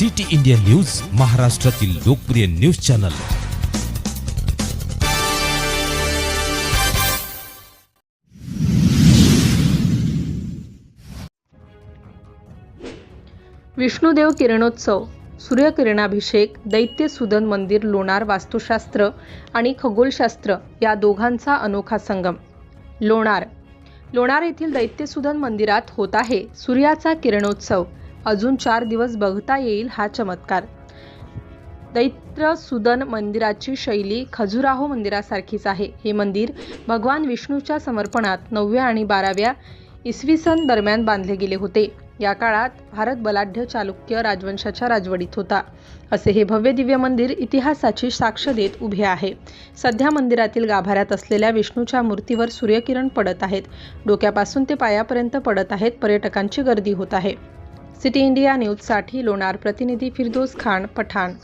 City India news महाराष्ट्रातील लोकप्रिय news channel. Vishnudev किरणोत्सव सूर्यकिरणाभिषेक दैत्य सुदन मंदिर लोणार वास्तुशास्त्र आणि खगोलशास्त्र या दोघांचा अनोखा संगम. लोणार लोणार येथील दैत्यसुदन मंदिरात होत आहे सूर्याचा किरणोत्सव. अजून चार दिवस बघता येईल हा चमत्कार. दैत्र सुदन मंदिराची शैली खजुराहो मंदिरासारखीच आहे. हे मंदिर भगवान विष्णूच्या समर्पणात नवव्या आणि बाराव्या इसवी सन दरम्यान बांधले गेले होते. या काळात भारत बलाढ्य चालुक्य राजवंशाच्या राजवडीत होता. असे हे भव्य दिव्य मंदिर इतिहासाची साक्ष देत उभे आहे. सध्या मंदिरातील गाभाऱ्यात असलेल्या विष्णूच्या मूर्तीवर सूर्यकिरण पडत आहेत. डोक्यापासून ते पायापर्यंत पडत आहेत. पर्यटकांची गर्दी होत आहे. सिटी इंडिया न्यूजसाठी लोणार प्रतिनिधी फिरदोस खान पठाण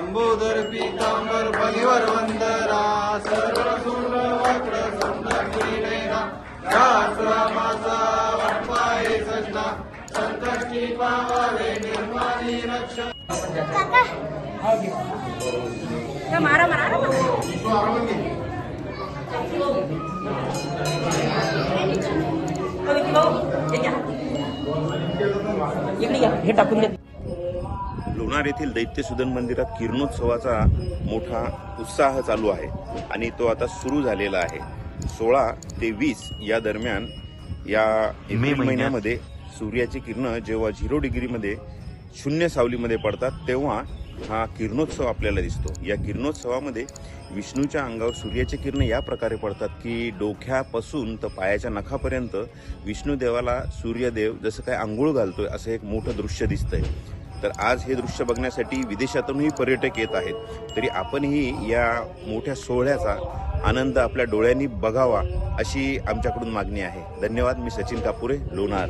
लंबोदर पीतांबर बलिवर वंदरा सर्व सुंदर वक्र सुंदर किरीटैना शास्त्र मासा वटपाये सजना संकष्टी पावावे निर्माणी रक्ष हे टाकून देत लोणार येथील दैत्यसुदन मंदिरात किरणोत्सवाचा मोठा उत्साह चालू आहे आणि तो आता सुरू झालेला आहे. सोळा ते वीस या दरम्यान या एप्रिल महिन्यामध्ये सूर्याची किरणं जेव्हा झिरो डिग्रीमध्ये शून्य सावलीमध्ये पडतात तेव्हा हा किरणोत्सव आपल्याला दिसतो. या किरणोत्सवामध्ये विष्णूच्या अंगावर सूर्याचे किरण या प्रकारे पडतात की डोक्यापासून तर पायाच्या नखापर्यंत विष्णुदेवाला सूर्यदेव जसं काय आंघोळ घालतोय असं एक मोठं दृश्य दिसतंय. तर आज हे दृश्य बघण्यासाठी विदेशातूनही पर्यटक येत आहेत. तरी आपणही या मोठ्या सोहळ्याचा आनंद आपल्या डोळ्यांनी बघावा अशी आमच्याकडून मागणी आहे. धन्यवाद मी सचिन कापुरे लोणार.